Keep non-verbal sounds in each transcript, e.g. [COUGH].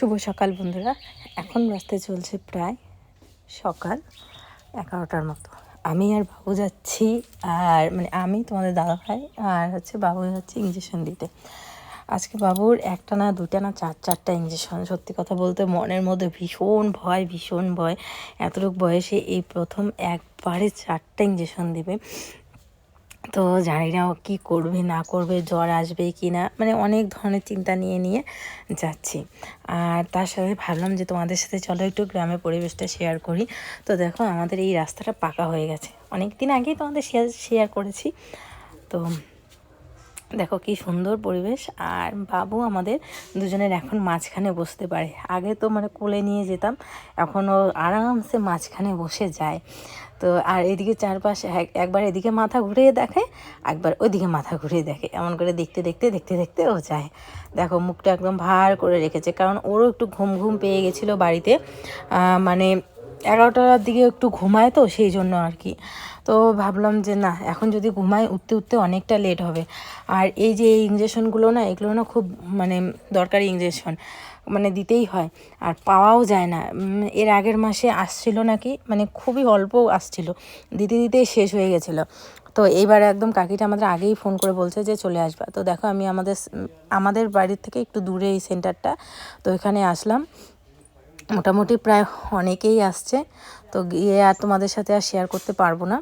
শুভ সকাল বন্ধুরা। এখন বাজতে চলছে প্রায় সকাল এগারোটার মতো। আমি আর বাবু যাচ্ছি আর মানে আমি, তোমাদের দাদা ভাই আর হচ্ছে বাবু যাচ্ছি ইঞ্জেকশন দিতে। আজকে বাবুর একটা না দুটা না, চার, চারটা ইঞ্জেকশন সত্যি কথা বলতে মনের মধ্যে ভীষণ ভয় ভীষণ ভয়। এতটুকু বয়সে এই প্রথম একবারে চারটা ইঞ্জেকশন দিবে। তো জানি না ও কী করবে, না করবে, জ্বর আসবে কি না মানে অনেক ধরনের চিন্তা নিয়ে নিয়ে যাচ্ছি। আর তার সাথে ভাবলাম যে তোমাদের সাথে চলো একটু গ্রামের পরিবেশটা শেয়ার করি। তো দেখো আমাদের এই রাস্তাটা পাকা হয়ে গেছে। অনেক দিন আগেই তোমাদের শেয়ার শেয়ার করেছি। তো দেখো কি সুন্দর পরিবেশ। আর বাবু আমাদের দুজনের এখন মাঝখানে বসতে পারে। আগে তো মানে কোলে নিয়ে যেতাম, এখন ও আরামসে মাঝখানে বসে যায়। তো আর এদিকে চারপাশে এক- একবার এদিকে মাথা ঘুরিয়ে দেখে, একবার ওইদিকে মাথা ঘুরিয়ে দেখে। এমন করে দেখতে দেখতে দেখতে দেখতে ও যায়। দেখো, মুখটা একদম ভার করে রেখেছে, কারণ ওরও একটু ঘুম ঘুম পেয়ে গেছিল বাড়িতে। মানে এগারোটার দিকে একটু ঘুমায় তো, সেই জন্য আর কি। তো ভাবলাম যে না, এখন যদি ঘুমায় উঠতে উঠতে অনেকটা লেট হবে। আর এই যে এই ইঞ্জেকশনগুলো না, এগুলো না খুব মানে দরকারি ইঞ্জেকশন মানে দিতেই হয়। আর পাওয়াও যায় না। এর আগের মাসে আসছিল নাকি মানে খুবই অল্প আসছিল। দিতে দিতেই শেষ হয়ে গেছিল। তো এইবার একদম কাকিটা আমাদের আগেই ফোন করে বলছে যে চলে আসবা। তো দেখো, আমি আমাদের আমাদের বাড়ির থেকে একটু দূরে এই সেন্টারটা তো এখানে আসলাম। মোটামুটি প্রায় অনেকেই আসছে। তো গিয়ে আর তোমাদের সাথে আর শেয়ার করতে পারব না।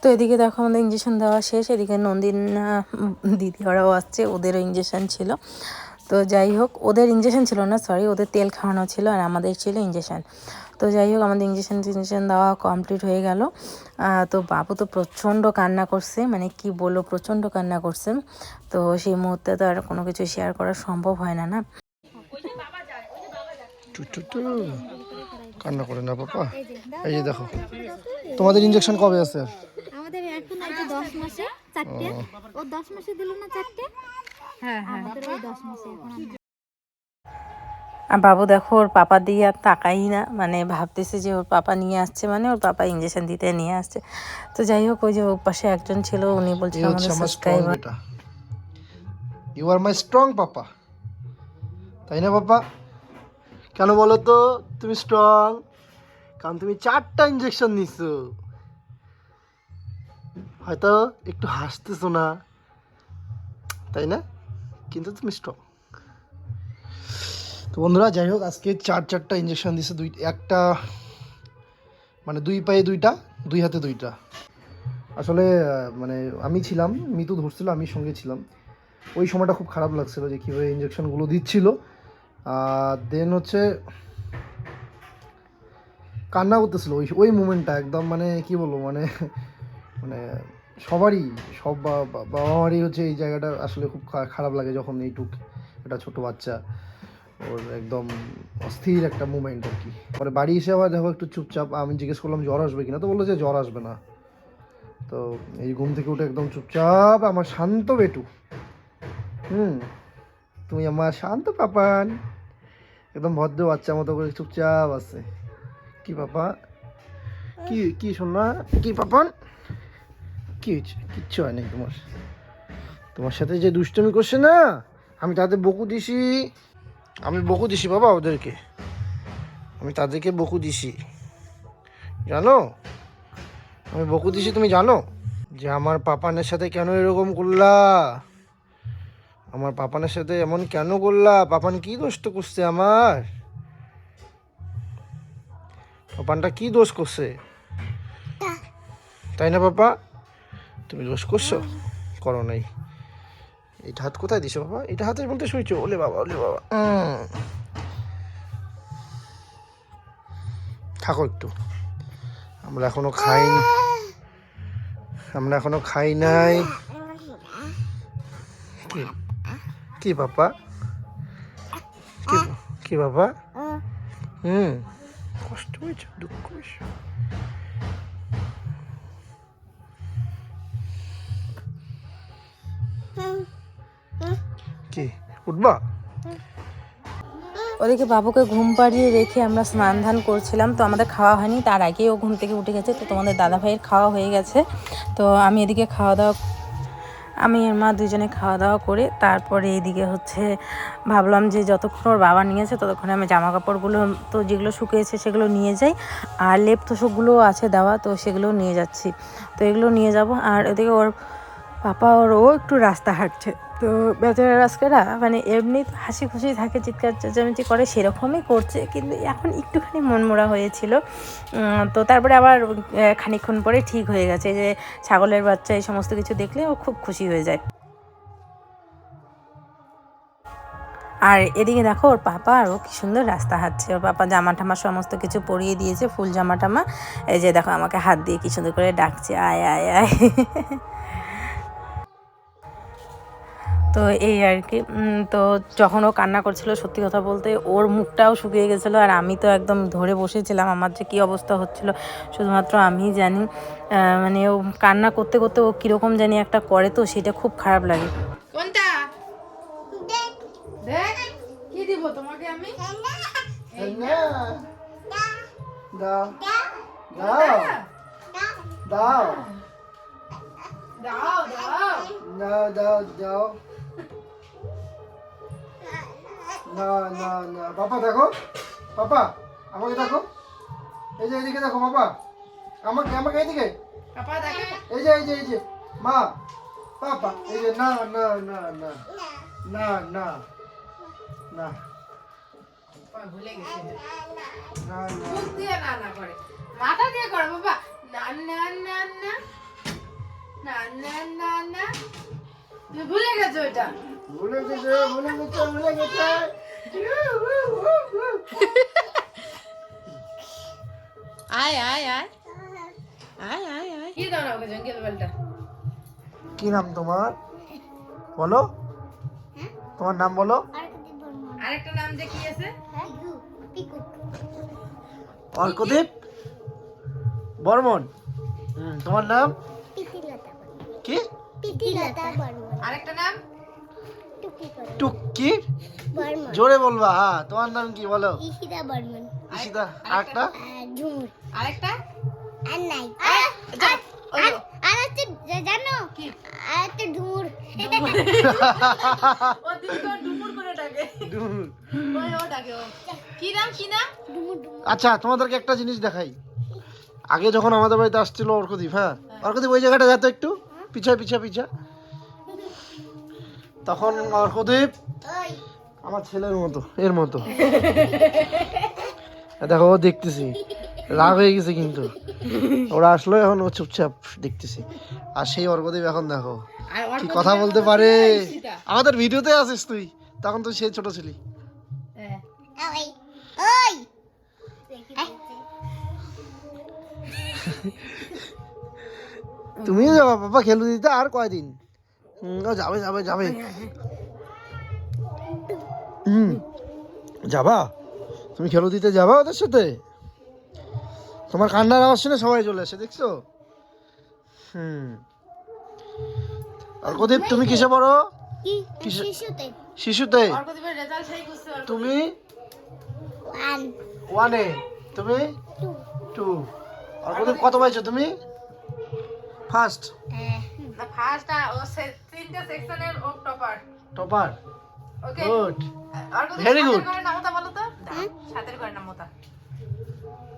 তো এদিকে দেখো আমাদের ইঞ্জেকশন দেওয়া শেষ। এদিকে নন্দিন দিদি ওরাও আসছে। ওদেরও ইঞ্জেকশন ছিল। তো যাই হোক, ওদের ইঞ্জেকশন ছিল না সরি ওদের তেল খাওয়ানো ছিল আর আমাদের ছিল ইঞ্জেকশন তো যাই হোক, আমাদের ইঞ্জেকশন টিঞ্জেকশন দেওয়া কমপ্লিট হয়ে গেল। তো বাবু তো প্রচণ্ড কান্না করছে মানে কি বলব, প্রচণ্ড কান্না করছে। তো সেই মুহূর্তে তো আর কোনো কিছু শেয়ার করা সম্ভব হয় না না? টু কান্না করে না পাপা এই যে দেখো তোমাদের ইঞ্জেকশন কবে আছে? আমাদের এখন এই যে দশ মাসে চারটে। ও। দশ মাসে দিল না চারটে? হ্যাঁ হ্যাঁ। আমাদের ওই দশ মাসে এখন আর বাবু দেখো ওর পাপা দিয়ে আর তাকাই না। মানে ভাবতেছে যে ওর পাপা নিয়ে আসছে মানে ওর পাপা ইঞ্জেকশন দিতে নিয়ে আসছে। তো যাই হোক ওই যে ওর পাশে একজন ছিল উনি বলছিল আমাদের subscriber you are my strong papa তাই না পাপা কেন বলো তো তুমি স্ট্রং কারণ তুমি চারটা ইঞ্জেকশন নিছো। হয়তো একটু হাসতেছো না। তাই না? কিন্তু তুমি স্ট্রং তো বন্ধুরা, যাই হোক, আজকে চার চারটা ইঞ্জেকশন দিছে, দুই একটা মানে দুই পায়ে দুইটা, দুই হাতে দুইটা। আসলে মানে আমি ছিলাম, মিতু ধরছিল, আমি সঙ্গে ছিলাম। ওই সময়টা খুব খারাপ লাগছিল যে কীভাবে ইঞ্জেকশনগুলো দিচ্ছিল। দেন হচ্ছে কান্না করতেছিল। ওই ওই মুমেন্টটা একদম মানে কি বলব মানে মানে সবারই, সব বাবা মারই হচ্ছে এই জায়গাটা আসলে খুব খারাপ লাগে যখন এইটুক একটা ছোট বাচ্চা, ওর একদম অস্থির একটা মুমেন্ট আর কি। পরে বাড়ি এসে আবার দেখো একটু চুপচাপ, আমি জিজ্ঞেস করলাম, জ্বর আসবে কিনা? তো বলল যে জ্বর আসবে না। তো এই ঘুম থেকে উঠে একদম চুপচাপ আমার শান্ত বেটু। হুম, তুমি আমার শান্ত পাপান। একদম ভদ্র বাচ্চা মতো করে চুপচাপ আছে। কি পাপা? কি কি শোনা কি পাপান কি হয়েছে? কিচ্ছু হয় নাই তোমার। তোমার সাথে যে দুষ্টমি করছে না, আমি তাদের বকু দিছি। আমি বকু দিছি বাবা ওদেরকে। আমি তাদেরকে বকু দিছি। জানো? আমি বকু দিছি, তুমি জানো? যে আমার পাপানের সাথে কেন এরকম করলা? আমার পাপানের সাথে এমন কেন করলা? পাপান কি দোষটা করছে আমার? পাপানটা কি দোষ করছে? তাই না পাপা? তুমি দোষ করছ? করো নাই। এটা হাত কোথায় দিছো বাবা এটা হাতের মধ্যে শুয়েছো ওলে বাবা ওলে বাবা। থাকো একটু। আমরা এখনও খাইনি আমরা এখনও খাই নাই। কি বাবা? কি কি বাবা? হুম কষ্ট হয়েছে দুঃখ হয়েছে। কি উঠবা? ওদিকে বাবুকে ঘুম পাড়িয়ে রেখে আমরা স্নান ধান করছিলাম তো আমাদের খাওয়া হয়নি তার আগেই ও ঘুম থেকে উঠে গেছে তো তোমাদের দাদা ভাইয়ের খাওয়া হয়ে গেছে। তো আমি এদিকে খাওয়া দাওয়া আমি এর মা দুজনে খাওয়া দাওয়া করে তারপরে এইদিকে হচ্ছে ভাবলাম যে যতক্ষণ ওর বাবা নিয়েছে ততক্ষণে আমি জামা কাপড়গুলো তো যেগুলো শুকিয়েছে সেগুলো নিয়ে যাই। আর লেপ তোষকগুলোও আছে দেওয়া, তো সেগুলো নিয়ে যাচ্ছি। তো এগুলো নিয়ে যাব আর এদিকে ওর পাপা ওর ও একটু রাস্তা হাঁটছে তো বেচারা রাস্তারা মানে এমনি হাসি খুশি থাকে চিৎকার চেঁচামেচি করে সেরকমই করছে। কিন্তু এখন একটুখানি মনমোড়া হয়েছিল। তো তারপরে আবার আহ, খানিকক্ষণ পরে ঠিক হয়ে গেছে যে ছাগলের বাচ্চা এই সমস্ত কিছু দেখলে ও খুব খুশি হয়ে যায়। আর এদিকে দেখো ওর পাপা আরও কি সুন্দর রাস্তা হাঁটছে। ওর পাপা জামা টামা সমস্ত কিছু পরিয়ে দিয়েছে ফুল জামা টামা এই যে দেখো আমাকে হাত দিয়ে কি সুন্দর করে ডাকছে আয় আয় আয়। তো এই আর কি। তো যখন ও কান্না করছিল সত্যি কথা বলতে ওর মুখটাও শুকিয়ে গেছিল আর আমি তো একদম ধরে বসেছিলাম। আমার যে কী অবস্থা হচ্ছিল শুধুমাত্র আমিই জানি। মানে ও কান্না করতে করতে ও কীরকম জানি একটা করে তো সেটা খুব খারাপ লাগে। কোনটা? দেখ। কি দিব তোমাকে আমি? দাও। দাও। দাও দাও। দাও দাও দাও। না না না। পাপা দেখো। পাপা আমাকে দেখো। এই যে এইদিকে দেখো পাপা আমাকে আমাকে দেখে। এই যে এই যে এই যে। মা পাপা এই যে না না না না। না না না। ভুলে গেছে না না। মুখ দিয়ে না না করে। মাথা দিয়ে করে বাবা। না না না না। না না না না। ভুলে গেছো এটা ভুলে গেছে ভুলে গেছে ভুলে গেছে। আয় আয় আয়। আয় আয় আয়। কি দাও না ওকে জঙ্গল বেলটা? কি নাম তোমার? বলো। তোমার নাম বলো। আরেকটা নাম যে কি আছে? অর্কদীপ। বর্মন। তোমার নাম? কি? আরেকটা নাম? টুক্কি জোরে বলবা হ্যাঁ তোমার নাম কি বলো? ইশিতা বর্মন। ঈশিতা আরেকটা? ঝুমুর। আরেকটা? আর নাই। আর হচ্ছে জানো? কি? আর হচ্ছে ঝুমুর। [LAUGHS] ও দিদি ডুমুর করে ডাকে। ডুমুর। ওই ও ডাকে ও। কি নাম কি নাম? ডুমুর ডুমুর আচ্ছা তোমাদেরকে একটা জিনিস দেখাই। আগে যখন আমাদের বাড়িতে আসছিল অর্কদীপ হ্যাঁ? অর্কদীপ ওই জায়গাটা যেত একটু? পিছা পিছা পিছা তখন অর্কদীপ ওই। আমার ছেলের মতো এর মতো। দেখো ও দেখতেছি। রাগ হয়ে গেছে কিন্তু। ওরা আসলো এখন ও চুপচাপ দেখতেছি। আর সেই অর্কদীপ এখন দেখো কি কথা বলতে পারে? আমাদের ভিডিওতে আছিস তুই। তখন তো সে ছোট ছিলি। হ্যাঁ। ওই। ওই। তুমিও যাবা বাবা খেলু দিতে আর কয়দিন? যাবে যাবে যাবে। হুম যাবা? তুমি খেলু দিতে যাবা ওদের সাথে? তোমার কান্নার আওয়াজ শুনে সবাই চলে আসে দেখছ? হুম। আর প্রদীপ তুমি কিসে পড়ো? শিশুতে। তুমি? ওয়ান ওয়ানে তুমি? টু প্রদীপ কত পাইছো তুমি? ফার্স্ট না ফার্স্ট ও সে- তিনটে সেকশনের ও টপার টপার ওকে গুড নামতা বলো তো? সাতের ঘরের নামতা।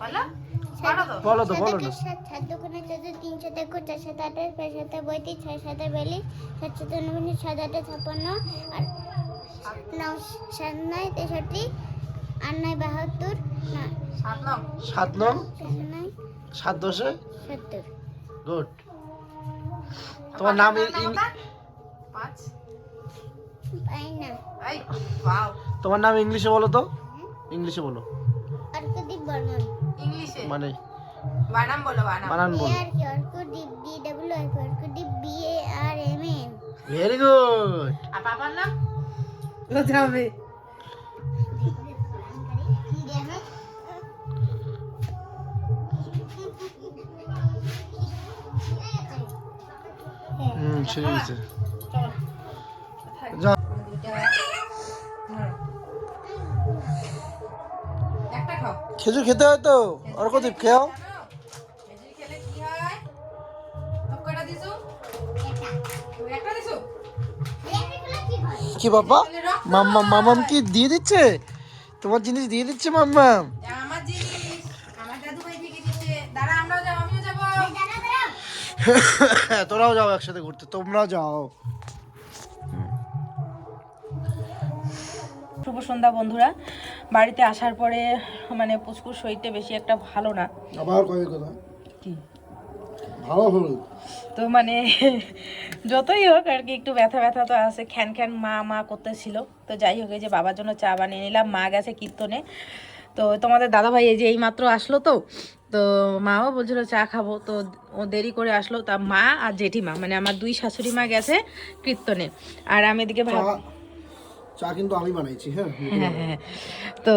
বলো? বলো তো। বলো না সাত দোকানে চোদ্দ তিন সাথে একুশ চার আঠাশ পাঁচ পঁয়ত্রিশ ছয় বিয়াল্লিশ সাত সাথে উনপঞ্চাশ সাত আটে ছাপ্পান্ন আর নয় সাত নয় তেষট্টি আট নয় বাহাত্তর সাত নং। সাত নং? সাত নয় সাত দশে? সত্তর। গুড তোমার নাম তোমার নাম ইংলিশে বলো তো। ইংলিশে বলো। ইংলিশে? মানে? বানান বলো বানান। বলো। ভেরি গুড আর বাবার নাম? যাবে খেজুর খেতে হয় তো? আর অর্কদীপ খেয়াও? কি বাবা? মাম্মা মামাম কি দিয়ে দিচ্ছে? তোমার জিনিস দিয়ে দিচ্ছে মাম্মাম? তোরাও যাও একসাথে ঘুরতে তোমরাও যাও। শুভ সন্ধ্যা বন্ধুরা। বাড়িতে আসার পরে মানে পুচকুর শরীরটা বেশি একটা ভালো না। আবার কয়ে কথা। কি? ভালো হলো। তো মানে যতই হোক আর কি একটু ব্যথা ব্যথা তো আছে খ্যান খ্যান মা মা করতেছিল। তো যাই হোক এই যে বাবার জন্য চা বানিয়ে নিলাম মা গেছে কীর্তনে। তো তোমাদের দাদা ভাই এই যে এই মাত্র আসলো তো তো মাও বলছিল চা খাব। তো ও দেরি করে আসলো তা মা আর জেঠিমা মানে আমার দুই শাশুড়ি মা গেছে কীর্তনে। আর আমি এদিকে ভাব চা কিন্তু আমি বানাইছি হ্যাঁ? হ্যাঁ হ্যাঁ তো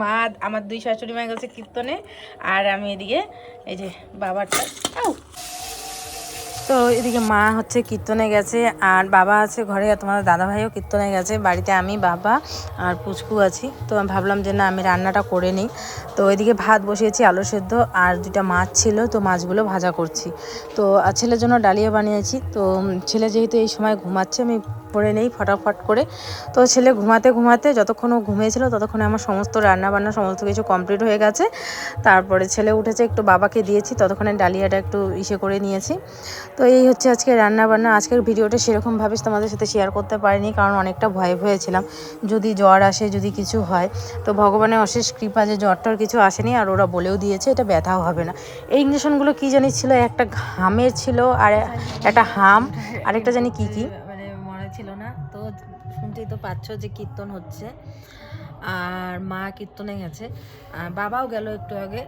মা আমার দুই শাশুড়ি মা গেছে কীর্তনে আর আমি এদিকে এই যে বাবারটা আউ! তো এদিকে মা হচ্ছে কীর্তনে গেছে, আর বাবা আছে ঘরে তোমাদের দাদা ভাইও কীর্তনে গেছে। বাড়িতে আমি, বাবা আর পুচকু আছি। তো আমি ভাবলাম যে না, আমি রান্নাটা করে নিই। তো এদিকে ভাত বসিয়েছি, আলু সেদ্ধ, আর দুটা মাছ ছিল, তো মাছগুলো ভাজা করছি। তো ছেলের জন্য ডালিয়া বানিয়েছি। তো ছেলে যেহেতু এই সময় ঘুমাচ্ছে, আমি পরে নেই ফটাফট করে। তো ছেলে ঘুমাতে ঘুমাতে যতক্ষণ ও ঘুমিয়েছিল ততক্ষণে আমার সমস্ত রান্না বান্না সমস্ত কিছু কমপ্লিট হয়ে গেছে। তারপরে ছেলে উঠেছে, একটু বাবাকে দিয়েছি, ততক্ষণে ডালিয়াটা একটু ইসে করে নিয়েছি। তো এই হচ্ছে আজকে রান্না বান্না আজকের ভিডিওটা সেরকমভাবে তোমাদের সাথে শেয়ার করতে পারিনি, কারণ অনেকটা ভয় ভয়েছিলাম। যদি জ্বর আসে, যদি কিছু হয়, তো ভগবানের অশেষ কৃপা যে জ্বরটার কিছু আসেনি আর ওরা বলেও দিয়েছে, এটা ব্যথাও হবে না। এই ইঞ্জেকশনগুলো কী জানি ছিল, একটা ঘামের ছিল, আর একটা হাম, আরেকটা জানি কি কি। ছিল না। তো শুনতেই তো পাচ্ছ যে কীর্তন হচ্ছে। আর মা কীর্তনে গেছে। বাবাও গেল একটু আগে।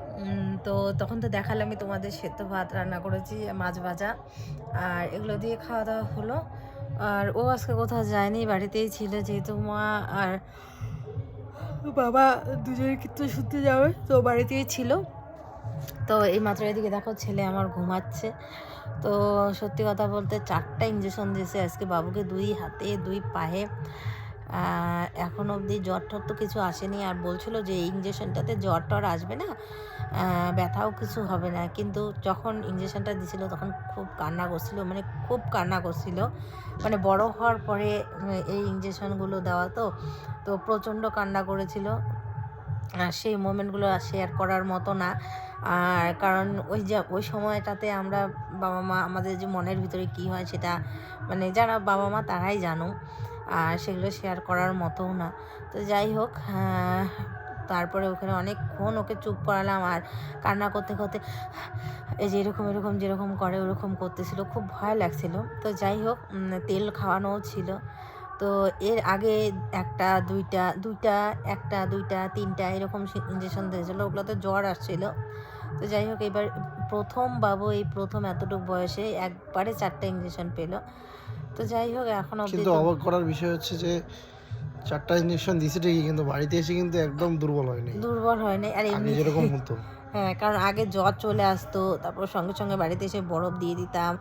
তো তখন তো দেখালামই তোমাদের সেদ্ধ ভাত রান্না করেছি, মাছ ভাজা। আর এগুলো দিয়ে খাওয়া দাওয়া হলো। আর ও আজকে কোথাও যায়নি, বাড়িতেই ছিল যেহেতু মা আর বাবা দুজনে কীর্তন শুনতে যাবে। তো বাড়িতেই ছিল। তো এই মাত্র এদিকে দেখো ছেলে আমার ঘুমাচ্ছে। তো সত্যি কথা বলতে চারটা ইঞ্জেকশন দিয়েছে, আজকে বাবুকে দুই হাতে, দুই পায়ে। এখন অবধি জ্বর টর তো কিছু আসেনি। আর বলছিল যে এই ইঞ্জেকশনটাতে জ্বর টর আসবে না ব্যথাও কিছু হবে না। কিন্তু যখন ইঞ্জেকশনটা দিছিল তখন খুব কান্না করছিল মানে খুব কান্না করছিল। মানে বড় হওয়ার পরে এই ইঞ্জেকশনগুলো দেওয়া তো তো প্রচণ্ড কান্না করেছিল। সেই মোমেন্টগুলো শেয়ার করার মতো না। আর কারণ ওই যে, ওই সময়টাতে আমরা বাবা মা, আমাদের যে মনের ভিতরে কি হয় সেটা মানে যারা বাবা মা তারাই জানো আর সেগুলো শেয়ার করার মতোও না। তো যাই হোক তারপরে ওখানে অনেকক্ষণ ওকে চুপ করালাম আর কান্না করতে করতে এই যে এরকম এরকম, যেরকম করে ওরকম করতেছিল, খুব ভয় লাগছিল। তো যাই হোক তেল খাওয়ানোও ছিল। তো এর আগে একটা দুইটা দুইটা একটা দুইটা তিনটা এরকম ইঞ্জেকশন দিয়েছিলো ওগুলোতে জ্বর আসছিল। তো যাই হোক এবার প্রথম বাবু এই প্রথম এতটুকু বয়সে একবারে চারটা ইঞ্জেকশন পেল। তো যাই হোক এখন অবধি কিন্তু অবাক করার বিষয় হচ্ছে যে চারটা ইঞ্জেকশন দিছে ঠিকই কিন্তু বাড়িতে এসে কিন্তু একদম দুর্বল হয়নি। দুর্বল হয়নি। আর এমনি যেরকম হতো। [LAUGHS] হ্যাঁ কারণ আগে জ্বর চলে আসতো তারপর সঙ্গে সঙ্গে বাড়িতে এসে বরফ দিয়ে দিতাম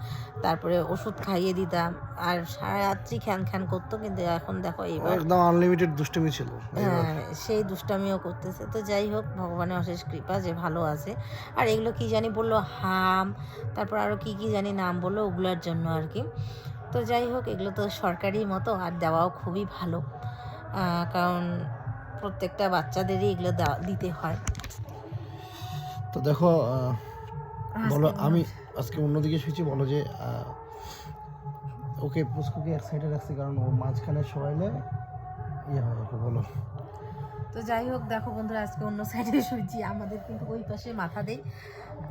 তারপরে ওষুধ খাইয়ে দিতাম আর সারা রাত্রি খ্যান খ্যান করতো কিন্তু এখন দেখো এবার একদম আনলিমিটেড দুষ্টুমি ছিল। হ্যাঁ সেই দুষ্টামিও করতেছে। তো যাই হোক ভগবানের অশেষ কৃপা যে ভালো আছে। আর এগুলো কি জানি বলল হাম তারপর আরও কি কি জানি নাম বলল ওগুলোর জন্য আর কি। তো যাই হোক এগুলো তো সরকারি মতো আর দেওয়াও খুবই ভালো। কারণ প্রত্যেকটা বাচ্চাদেরই এগুলো দিতে হয়। তো দেখো বলো আমি আজকে অন্যদিকে শুয়েছি বলো যে ওকে পুষ্কুকে এক সাইডে রাখছি কারণ ও মাঝখানে শোয়াইলে ইয়ে হয় ওকে বলো। তো যাই হোক দেখো বন্ধুরা আজকে অন্য সাইডে শুয়েছি আমাদের কিন্তু ওই পাশে মাথা দেই।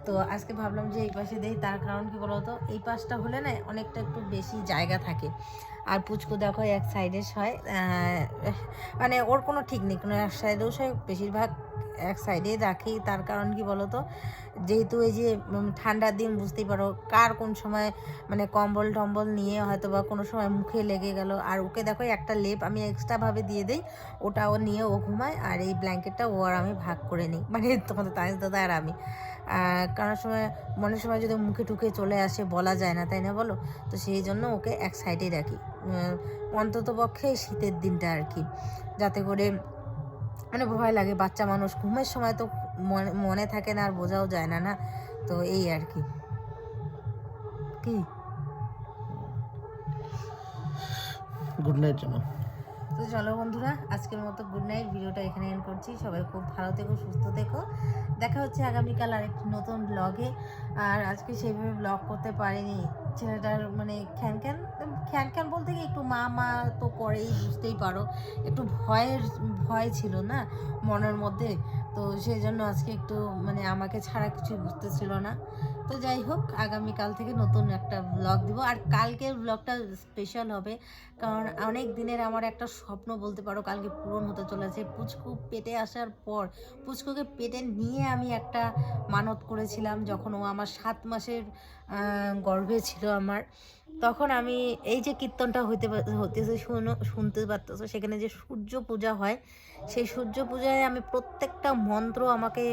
তো আজকে ভাবলাম যে এই পাশে দেই, তার কারণ কি বলতো? এই পাশটা হলে না অনেকটা একটু বেশি জায়গা থাকে। আর পুচকু দেখো এক সাইডে হয় মানে ওর কোনো ঠিক নেই। কোনো এক সাইডেও সয় বেশিরভাগ এক সাইডেই রাখি তার কারণ কি বলতো? যেহেতু এই যে ঠান্ডার দিন, বুঝতেই পারো কার কোন সময় মানে কম্বল টম্বল নিয়ে হয়তো বা কোনো সময় মুখে লেগে গেল। আর ওকে দেখো একটা লেপ আমি এক্সট্রাভাবে দিয়ে দিই ওটা ও নিয়ে ও ঘুমায়। আর এই ব্ল্যাঙ্কেটটা ও আর আমি ভাগ করে নিই। মানে তোমাদের তাইজ দাদা আর আমি। কারোর সময় মনের সময় যদি মুখে টুকে চলে আসে বলা যায় না তাই না বলো? তো সেই জন্য ওকে এক সাইডে রাখি। উম, অন্তত পক্ষে শীতের দিনটা আর কি। যাতে করে মানে ভয় লাগে বাচ্চা মানুষ ঘুমের সময় তো মনে থাকে না আর বোঝাও যায় না না? তো এই আর কি। গুড নাইট জানো তো চলো বন্ধুরা, আজকের মতো গুড নাইট ভিডিওটা এখানে এন্ড করছি। সবাই খুব ভালো থেকো, সুস্থ থেকো। দেখা হচ্ছে আগামীকাল আর একটি নতুন ব্লগে আর আজকে সেইভাবে ব্লগ করতে পারিনি। ছেলেটার মানে খ্যান খ্যান খ্যান খ্যান বলতে গিয়ে একটু মা মা তো করেই, বুঝতেই পারো। একটু ভয়ের, ভয় ছিল না মনের মধ্যে। তো সেই জন্য আজকে একটু মানে আমাকে ছাড়া কিছু বুঝতে ছিল না। তো যাই হোক, আগামীকাল থেকে নতুন একটা ব্লগ দিব। আর কালকের ব্লগটা স্পেশাল হবে, কারণ অনেক দিনের আমার একটা স্বপ্ন বলতে পারো, কালকে পূরণ হতে চলেছে। পুচকু পেটে আসার পর, পুচকুকে পেটে নিয়ে আমি একটা মানত করেছিলাম, যখন ও আমার সাত মাসের গর্ভে ছিল আমার। তখন আমি এই যে কীর্তনটা হইতে হতেছে শুনো, শুনতে পারতেছো, সেখানে যে সূর্য পূজা হয়, সেই সূর্য পূজায় আমি প্রত্যেকটা মন্ত্র আমাকে,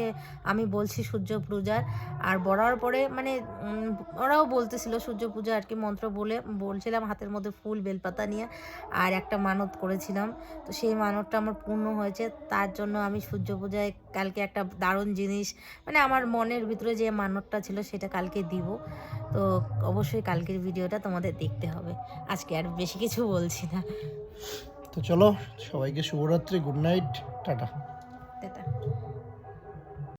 আমি বলছি সূর্য পূজার। আর বলার পরে মানে ওরাও বলতেছিল সূর্য পূজা আর কি মন্ত্র বলে, বলছিলাম হাতের মধ্যে ফুল, বেলপাতা নিয়ে, আর একটা মানত করেছিলাম। তো সেই মানতটা আমার পূর্ণ হয়েছে। তার জন্য আমি সূর্য পূজায় কালকে একটা দারুণ জিনিস মানে আমার মনের ভিতরে যে মানতটা ছিল সেটা কালকে দিব। তো অবশ্যই কালকের ভিডিওটা তোমাদের দেখতে হবে। আজকে আর বেশি কিছু বলছি না। তো চলো, সবাইকে শুভরাত্রি গুড নাইট টাটা টাটা।